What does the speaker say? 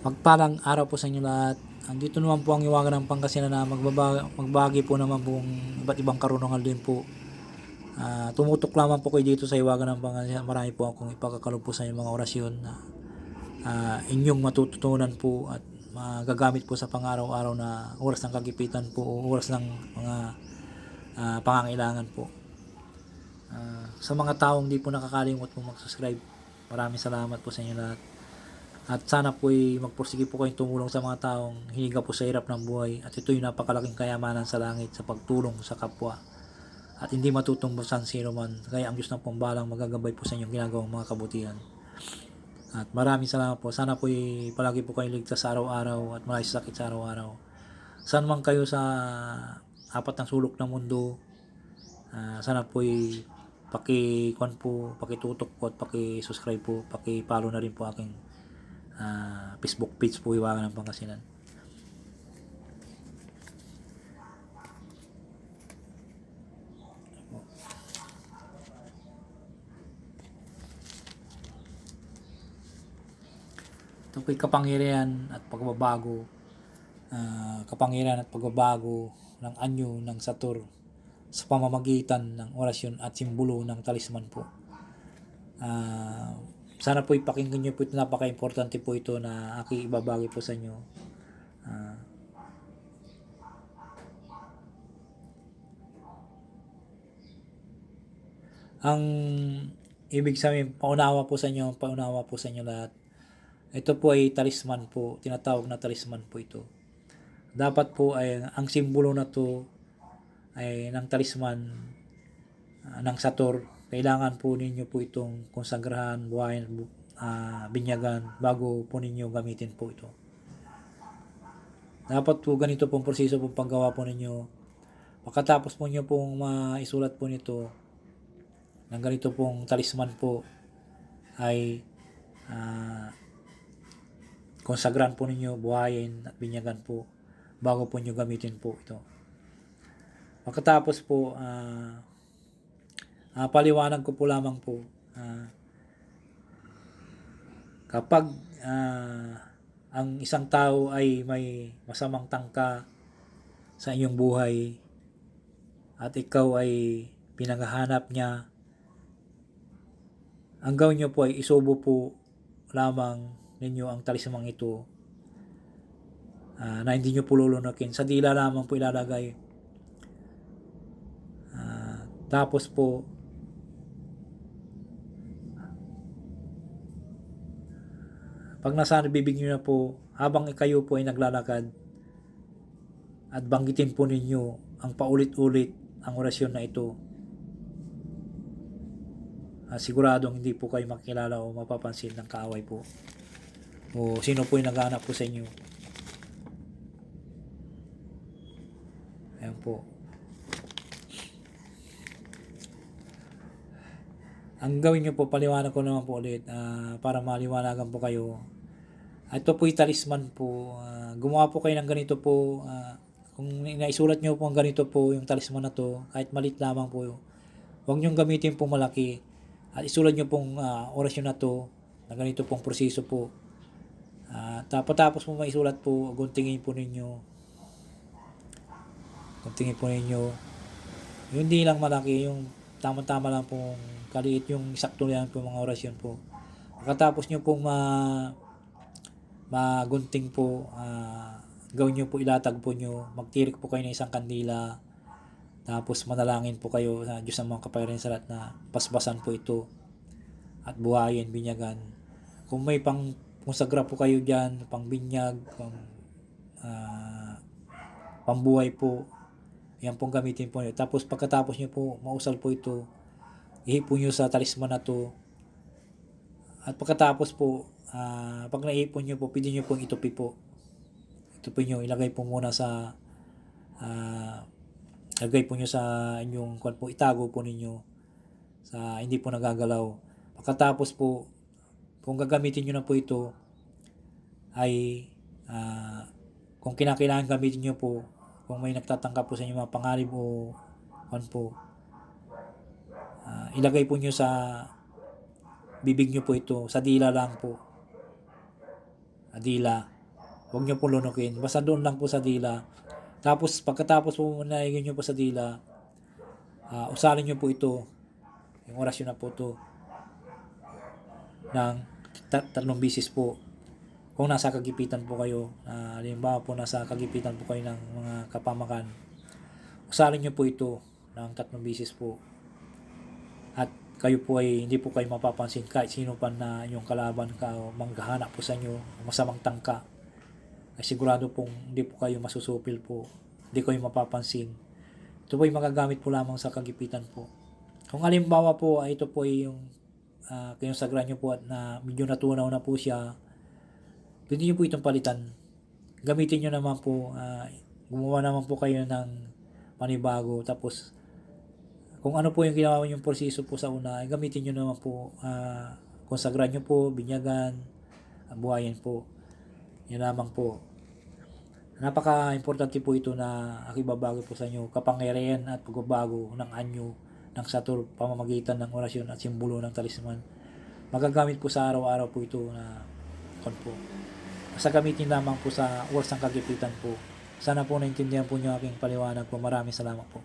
Magpalang araw po sa inyo lahat. Andito naman po ang iwagan ng Pangasinan na magbaba, magbagi po naman po iba't ibang karunungan din po. Ah, tumutok lamang po kayo dito sa iwagan ng Pangasinan. Marami po akong ipakakalo po sa inyong mga orasyon na ah, inyong matututunan po at magagamit po sa pang-araw-araw na oras ng kagipitan po o oras ng mga ah, pangangailangan po. Ah, sa mga taong di po nakakalimot po mag-subscribe, maraming salamat po sa inyo lahat. At sana po ay magpursige po kayong tumulong sa mga taong hiniga po sa hirap ng buhay at ito'y napakalaking kayamanan sa langit sa pagtulong sa kapwa at hindi matutumbasan sino man kaya ang Diyos ng pambalang magagabay po sa inyong ginagawang mga kabutihan. At maraming salamat po. Sana po ay palagi po kayong ligtas sa araw-araw at malay sa sakit sa araw-araw. Saan man kayo sa apat ng sulok ng mundo, ah, sana po paki-kwan po, paki-tutok po at paki-subscribe po, paki-follow na rin po aking ah, Facebook page po Iwagan ng Pangasinan. Ito po'y kapangyarihan at pagbabago, ah, kapangyarihan at pagbabago ng anyo ng Satur sa pamamagitan ng orasyon at simbolo ng talisman po. Ah, sana po ipakinggan nyo po ito. Napaka-importante po ito na aking ibabagi po sa inyo. Ah, ang ibig sabihin, paunawa po sa inyo, paunawa po sa inyo lahat. Ito po ay talisman po, tinatawag na talisman po ito. Dapat po ay ang simbolo na to ay ng talisman ah, ng Sator. Kailangan po ninyo po itong konsagrahan, buhayin, bu- ah, binyagan bago po ninyo gamitin po ito. Dapat po ganito pong proseso pong paggawa po ninyo. Pagkatapos po nyo pong maisulat po nito ng ganito pong talisman po ay ah, konsagran po ninyo, buhayin at binyagan po bago po nyo gamitin po ito. Pagkatapos po, ah, ah, paliwanag ko po lamang po, ah, kapag ah, ang isang tao ay may masamang tangka sa inyong buhay at ikaw ay pinaghahanap niya, ang gawin niyo po ay isubo po lamang ninyo ang talismang ito ah, na hindi nyo po lulunukin. Sa dila lamang po ilalagay. Ah, tapos po, pag nasa bibig nyo na po, habang kayo po ay naglalakad, at banggitin po ninyo ang paulit-ulit ang orasyon na ito, ah, siguradong hindi po kayo makilala o mapapansin ng kaaway po. O sino po yung naghahanap po sa inyo. Ayan po. Ang gawin nyo po, paliwanag ko naman po ulit ah, para maliwanagan po kayo. Ito po yung talisman po. Ah, gumawa po kayo ng ganito po. ah, kung naisulat nyo po ang ganito po yung talisman na to, kahit malit lamang po, huwag nyo gamitin po malaki. At isulat nyo pong ah, orasyon na to, na ganito pong proseso po. Ah, tapos mo maisulat po, guntingin po ninyo. Guntingin po ninyo. Yung di lang malaki, yung tama-tama lang pong kaliit yung sakto lang po mga orasyon po. Pagkatapos nyo pong ma magunting po, ah, gawin nyo po ilatag po nyo, magtirik po kayo ng isang kandila, tapos manalangin po kayo sa Diyos ng mga kapayaran sa lahat na pasbasan po ito at buhayin, binyagan. Kung may pang konsagra po kayo dyan, pang binyag, pang ah, pambuhay po, yan pong gamitin po nyo. Tapos pagkatapos nyo po, mausal po ito, ihipon nyo sa talisman na to. At pagkatapos po, ah, pag naipon nyo po, pwede nyo pong itupi po. Itupi nyo, ilagay po muna sa, ah, ilagay po nyo sa inyong, kwan po, itago po ninyo sa hindi po nagagalaw. Pagkatapos po, kung gagamitin nyo na po ito, ay, ah, kung kinakailangan gamitin nyo po, kung may nagtatangka po sa inyo mga pangarib o kwan po, ah, ilagay po nyo sa bibig nyo po ito, sa dila lang po. ah, dila. Huwag nyo po lunukin. Basta doon lang po sa dila. Tapos pagkatapos po naigin nyo po sa dila, ah, usalin nyo po ito. Yung orasyon na po ito ng tat- tatlong bisis po. Kung nasa kagipitan po kayo, uh, halimbawa po nasa kagipitan po kayo ng mga kapamakan, usalin nyo po ito ng tatlong bisis po. At kayo po ay hindi po kayo mapapansin kahit sino pa na yung kalaban ka o manggahanap po sa inyo, masamang tangka. Ay sigurado pong hindi po kayo masusupil po, hindi kayo mapapansin. Ito po ay magagamit po lamang sa kagipitan po. Kung halimbawa po ay ito po ay yung uh, kayong sagran nyo po at na medyo natunaw na po siya, pwede nyo po itong palitan. Gamitin nyo naman po, ah, gumawa naman po kayo ng panibago. Tapos, kung ano po yung ginawa yung proseso po sa una, gamitin nyo naman po, ah, konsagran nyo po, binyagan, ah, buhayin po. Yan lamang po. Napaka-importante po ito na akibabago po sa inyo, kapangyarihan at pagbabago ng anyo ng satur pamamagitan ng orasyon at simbolo ng talisman. Magagamit po sa araw-araw po ito na kon po. Sa gamitin lamang po sa oras ng kagipitan po. Sana po naintindihan po niyo aking paliwanag po. Maraming salamat po.